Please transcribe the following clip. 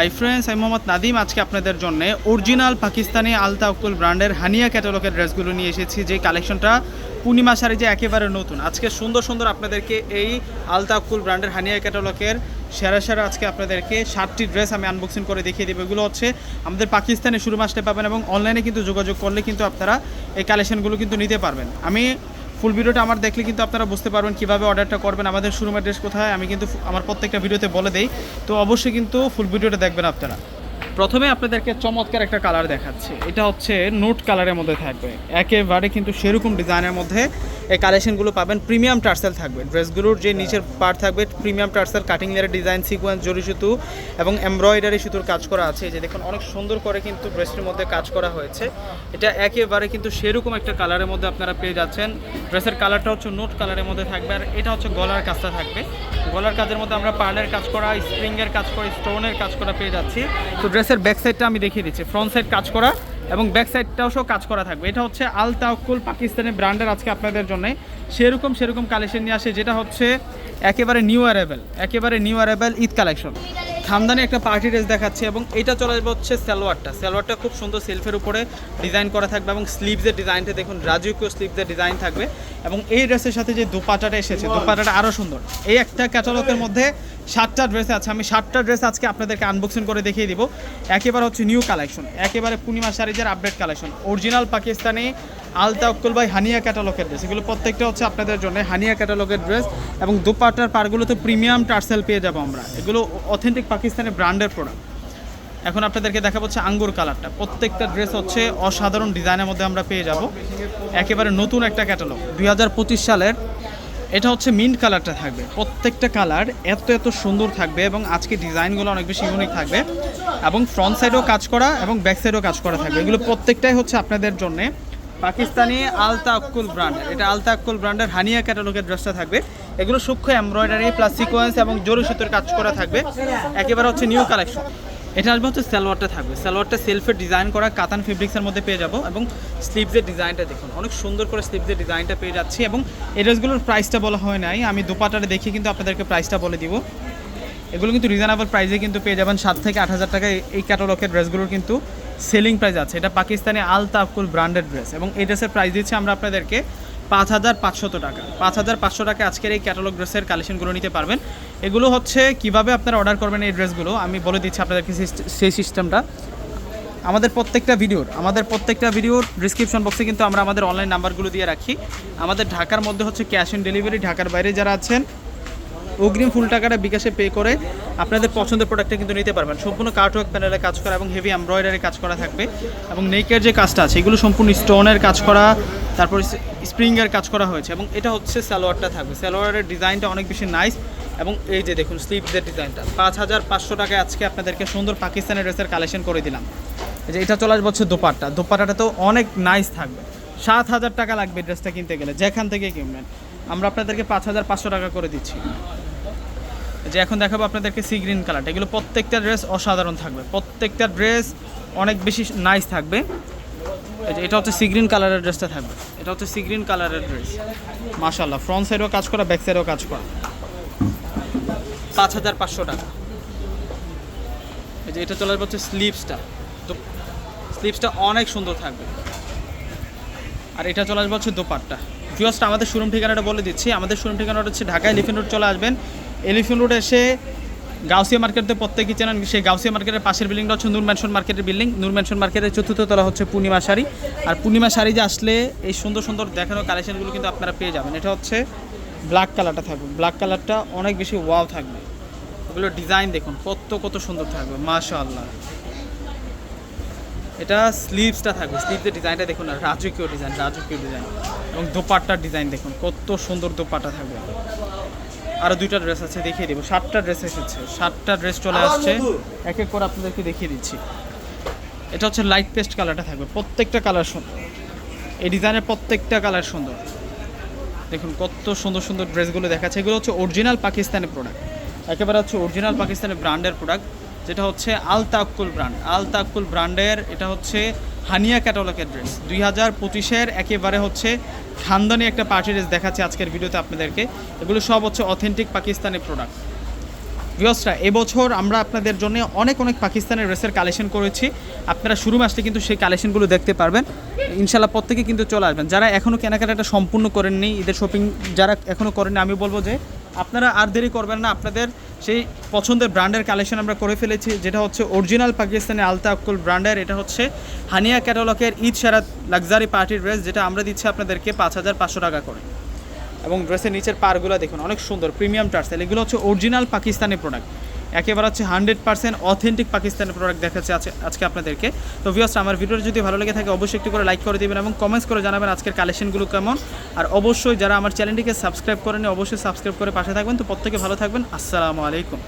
Hi friends, আমি মোহাম্মদ নাদিম। আজকে আপনাদের জন্য অরিজিনাল পাকিস্তানি আলতা উকুল ব্র্যান্ডের হানিয়া ক্যাটালগের ড্রেসগুলো নিয়ে এসেছি। যে কালেকশনটা পূর্ণিমা শাড়ি যে একেবারে নতুন। আজকে সুন্দর সুন্দর আপনাদেরকে এই আলতা উকুল ব্র্যান্ডের হানিয়া ক্যাটালগের সেরা সেরা আজকে আপনাদেরকে ষাটটি ড্রেস আমি আনবক্সিং করে দেখিয়ে দেবো। এগুলো হচ্ছে আমাদের পাকিস্তানে শুরু মাসটা পাবেন এবং অনলাইনে কিন্তু যোগাযোগ করলে কিন্তু আপনারা এই কালেকশনগুলো কিন্তু নিতে পারবেন। আমি ফুল ভিডিওটা আমার দেখলে কিন্তু আপনারা বুঝতে পারবেন কীভাবে অর্ডারটা করবেন, আমাদের শোরুমের ড্রেস কোথায়, আমি কিন্তু আমার প্রত্যেকটা ভিডিওতে বলে দেই। তো অবশ্যই কিন্তু ফুল ভিডিওটা দেখবেন আপনারা। প্রথমে আপনাদেরকে চমৎকার একটা কালার দেখাচ্ছি। এটা হচ্ছে নোট কালারের মধ্যে থাকবে। একেবারে কিন্তু সেরকম ডিজাইনের মধ্যে এই কালেকশনগুলো পাবেন। প্রিমিয়াম টার্সেল থাকবে। ড্রেসগুলোর যে নিচের পার্ট থাকবে প্রিমিয়াম টার্সেল কাটিং লেয়ারের ডিজাইন সিকোয়েন্স জরি সুতো এবং এমব্রয়ডারি সুতোর কাজ করা আছে। যে দেখুন, অনেক সুন্দর করে কিন্তু ড্রেসটির মধ্যে কাজ করা হয়েছে। এটা একেবারে কিন্তু সেরকম একটা কালারের মধ্যে আপনারা পেয়ে যাচ্ছেন। ড্রেসের কালারটা হচ্ছে নোট কালারের মধ্যে থাকবে আর এটা হচ্ছে গলার কাজটা থাকবে। গলার কাজের মধ্যে আমরা পার্লের কাজ করা স্প্রিংয়ের কাজ করা স্টোনের কাজ করা পেয়ে যাচ্ছি। তো ড্রেসের ব্যাক সাইডটা আমি দেখিয়ে দিচ্ছি। ফ্রন্ট সাইড কাজ করা এবং ব্যাক সাইডটাও সব কাজ করা থাকবে। এটা হচ্ছে আল পাকিস্তানের ব্র্যান্ডের আজকে আপনাদের জন্য। সেরকম সেরকম কালেকশন নিয়ে আসে, যেটা হচ্ছে একেবারে নিউ অ্যারাইভেল একেবারে নিউ অ্যারাইভেল ঈদ কালেকশন। খামদানি একটা পার্টি ড্রেস দেখাচ্ছে এবং এটা চলে আসবে হচ্ছে সালোয়ারটা। সালোয়ারটা খুব সুন্দর সেলফের উপরে ডিজাইন করা থাকবে এবং স্লিভসের ডিজাইনটা দেখুন, রাজকীয় স্লিভসের ডিজাইন থাকবে। এবং এই ড্রেসের সাথে যে দুপাটাটা এসেছে, দুপাটাটা আরও সুন্দর। এই একটা ক্যাটালগের মধ্যে সাতটা ড্রেস আছে। আমি সাতটা ড্রেস আজকে আপনাদেরকে আনবক্সিং করে দেখিয়ে দিব। একেবারে হচ্ছে নিউ কালেকশন একেবারে পূর্ণিমা শাড়িজের আপডেট কালেকশন অরিজিনাল পাকিস্তানি আলতা উক্কুল ভাই হানিয়া ক্যাটালগের ড্রেস এগুলো প্রত্যেকটা হচ্ছে আপনাদের জন্য হানিয়া ক্যাটালগের ড্রেস এবং দুপাটার পারগুলোতে প্রিমিয়াম টার্সেল পেয়ে যাব আমরা। এগুলো অথেন্টিক পাকিস্তানের ব্র্যান্ডের প্রোডাক্ট এখন আপনাদেরকে দেখা হচ্ছে আঙ্গুর কালারটা। প্রত্যেকটা ড্রেস হচ্ছে অসাধারণ ডিজাইনের মধ্যে আমরা পেয়ে যাব। একেবারে নতুন একটা ক্যাটালগ দুই হাজার পঁচিশ সালের এটা হচ্ছে মিন্ট কালারটা থাকবে। প্রত্যেকটা কালার এত এত সুন্দর থাকবে এবং আজকে ডিজাইনগুলো অনেক বেশি ইউনিক থাকবে। এবং ফ্রন্ট সাইডেও কাজ করা এবং ব্যাক সাইডেও কাজ করা থাকবে। এগুলো প্রত্যেকটাই হচ্ছে আপনাদের জন্যে পাকিস্তানি আলতা আক্কুল ব্র্যান্ড এটা আলতা আক্কুল ব্র্যান্ডের হানিয়া ক্যাটালগের ড্রেসটা থাকবে। এগুলো সূক্ষ্ম এমব্রয়ডারি প্লাস সিকোয়েন্স এবং জরি সুতোর কাজ করা থাকবে। একেবারে হচ্ছে নিউ কালেকশন এটা আসবে হচ্ছে সালোয়ারটা থাকবে। সালোয়ারটা সেলফের ডিজাইন করা কাতান ফেব্রিক্সের মধ্যে পেয়ে যাব এবং স্লিভসের ডিজাইনটা দেখুন। অনেক সুন্দর করে স্লিভসের ডিজাইনটা পেয়ে যাচ্ছি এবং এই ড্রেসগুলোর প্রাইসটা বলা হয় নাই। আমি দুপাটারে দেখে কিন্তু আপনাদেরকে প্রাইসটা বলে দিব। এগুলো কিন্তু রিজনেবল প্রাইসে কিন্তু পেয়ে যাবেন সাত থেকে আট হাজার টাকা এই ক্যাটালগের ড্রেসগুলোর কিন্তু সেলিং প্রাইস আছে। এটা পাকিস্তানি আল তাফকুল ব্র্যান্ডেড ড্রেস এবং এই ড্রেসের প্রাইস দিচ্ছি আমরা আপনাদেরকে পাঁচ হাজার পাঁচশত টাকা। পাঁচ হাজার পাঁচশো টাকা আজকের এই ক্যাটালগ ড্রেসের কালেকশনগুলো নিতে পারবেন। এগুলো হচ্ছে কীভাবে আপনারা অর্ডার করবেন এই ড্রেসগুলো আমি বলে দিচ্ছি আপনাদেরকে সেই সিস্টেমটা আমাদের প্রত্যেকটা ভিডিওর আমাদের প্রত্যেকটা ভিডিওর ডিসক্রিপশন বক্সে কিন্তু আমরা আমাদের অনলাইন নাম্বারগুলো দিয়ে রাখি। আমাদের ঢাকার মধ্যে হচ্ছে ক্যাশ অন ডেলিভারি ঢাকার বাইরে যারা আছেন অগ্রিম ফুল টাকাটা বিকাশে পে করে আপনাদের পছন্দের প্রোডাক্টটা কিন্তু নিতে পারবেন। সম্পূর্ণ কার্টওয়ার্ক প্যানেলে কাজ করা এবং হেভি এমব্রয়ডারি কাজ করা থাকবে এবং নেকের যে কাজটা আছে, এগুলো সম্পূর্ণ স্টোনের কাজ করা, তারপর স্প্রিংয়ের কাজ করা হয়েছে এবং এটা হচ্ছে সালোয়ারটা থাকবে। সালোয়ারের ডিজাইনটা অনেক বেশি নাইস এবং এই যে দেখুন স্লিভসের ডিজাইনটা পাঁচ হাজার পাঁচশো টাকায় আজকে আপনাদেরকে সুন্দর পাকিস্তানের ড্রেসের কালেকশন করে দিলাম। যে এটা চলে আসবে হচ্ছে দোপাট্টা। দোপাট্টাটা তো অনেক নাইস থাকবে। সাত হাজার টাকা লাগবে ড্রেসটা কিনতে গেলে, যেখান থেকে কিনবেন। আমরা আপনাদেরকে পাঁচ হাজার পাঁচশো টাকা করে দিচ্ছি। যে এখন দেখাবো আপনাদেরকে সি গ্রিন কালারটা এগুলো প্রত্যেকটা ড্রেস অসাধারণ থাকবে। প্রত্যেকটা ড্রেস অনেক বেশি নাইস থাকবে। এটা হচ্ছে সি গ্রিন কালারের ড্রেসটা থাকবে। এটা হচ্ছে সি গ্রিন কালারের ড্রেস মাশাল্লাহ ফ্রন্ট সাইডেও কাজ করা ব্যাক সাইডেও কাজ করা। পাঁচ হাজার পাঁচশো টাকা। এই যে, এটা চলে আসবে হচ্ছে স্লিপসটা তো স্লিপসটা অনেক সুন্দর থাকবে। আর এটা চলে আসবে হচ্ছে দোপাট্টা। ভিউসটা আমাদের শোরুম ঠিকানাটা বলে দিচ্ছি। আমাদের শোরুম ঠিকানাটা হচ্ছে ঢাকায় এলিফেন্ট রোড চলে আসবেন। এলিফেন্ট রোড এসে গাউসিয়া মার্কেটে প্রত্যেকেই চেনেন সেই গাউসিয়া মার্কেটের পাশের বিল্ডিংটা হচ্ছে নূর ম্যানশন মার্কেটের বিল্ডিং। নূর ম্যানশন মার্কেটের চতুর্থ তলা হচ্ছে পূর্ণিমা শাড়ি। আর পূর্ণিমা শাড়ি যে আসলে এই সুন্দর সুন্দর দেখানো কালেকশনগুলো কিন্তু আপনারা পেয়ে যাবেন। এটা হচ্ছে ব্ল্যাক কালারটা থাকবে। ব্ল্যাক কালারটা অনেক বেশি ওয়াও থাকবে। ওগুলোর ডিজাইন দেখুন, কত কত সুন্দর থাকবে। মাশাআল্লাহ। এটা স্লিভসটা থাকবে। স্লিভসের ডিজাইনটা দেখুন রাজকীয় ডিজাইন রাজকীয় ডিজাইন এবং দোপাট্টার ডিজাইন দেখুন, কত সুন্দর দোপাট্টা থাকবে। আরও দুইটা ড্রেস আছে দেখিয়ে দেবো। সাতটা ড্রেস এসেছে। সাতটা ড্রেস চলে আসছে। এক এক করে আপনাদেরকে দেখিয়ে দিচ্ছি। এটা হচ্ছে লাইট পেস্ট কালারটা থাকবে। প্রত্যেকটা কালার সুন্দর। এই ডিজাইনের প্রত্যেকটা কালার সুন্দর। দেখুন কত সুন্দর সুন্দর ড্রেসগুলো দেখাচ্ছে। এগুলো হচ্ছে অরিজিনাল পাকিস্তানের প্রোডাক্ট একেবারে হচ্ছে অরিজিনাল পাকিস্তানের ব্র্যান্ডের প্রোডাক্ট যেটা হচ্ছে আল তাক্কুল ব্র্যান্ড আল তাক্কুল ব্র্যান্ডের এটা হচ্ছে হানিয়া ক্যাটালগের ড্রেস দুই হাজার পঁচিশের একেবারে হচ্ছে খানদানি একটা পার্টি ড্রেস দেখাচ্ছে আজকের ভিডিওতে আপনাদেরকে। এগুলো সব হচ্ছে অথেন্টিক পাকিস্তানি প্রোডাক্ট ভিওসরা এবছর আমরা আপনাদের জন্য অনেক অনেক পাকিস্তানের ড্রেসের কালেকশন করেছি। আপনারা শুরু আসলে কিন্তু সেই কালেকশনগুলো দেখতে পারবেন। ইনশাল্লাহ প্রত্যেকে কিন্তু চলে আসবেন। যারা এখনও কেনাকাটাটা সম্পূর্ণ করেননি, ঈদের শপিং যারা এখনও করেননি, আমি বলব যে আপনারা আর দেরি করবেন না। আপনাদের সেই পছন্দের ব্র্যান্ডের কালেকশন আমরা করে ফেলেছি, যেটা হচ্ছে অরিজিনাল পাকিস্তানি আলতা আকুল ব্র্যান্ডের। এটা হচ্ছে হানিয়া ক্যাটালকের ঈদ সারাত লাক্সারি পার্টি ড্রেস যেটা আমরা দিচ্ছি আপনাদেরকে পাঁচ হাজার পাঁচশো টাকা করে। এবং ড্রেসের নিচের পারগুলো দেখুন, অনেক সুন্দর প্রিমিয়াম টার্সেল এগুলো হচ্ছে অরিজিনাল পাকিস্তানি প্রোডাক্ট একেবারে হচ্ছে হান্ড্রেড পার্সেন্ট অথেন্টিক পাকিস্তানের প্রোডাক্ট দেখাচ্ছে আজকে আপনাদেরকে। তো ভিওস আমার ভিডিওটা যদি ভালো লেগে থাকে, অবশ্যই একটু করে লাইক করে দেবেন এবং কমেন্টস করে জানাবেন আজকের কালেকশনগুলো কেমন। আর অবশ্যই যারা আমার চ্যানেলটিকে সাবস্ক্রাইব করেনি অবশ্যই সাবস্ক্রাইব করে পাশে থাকবেন। তো প্রত্যেকে ভালো থাকবেন। আসসালামু আলাইকুম।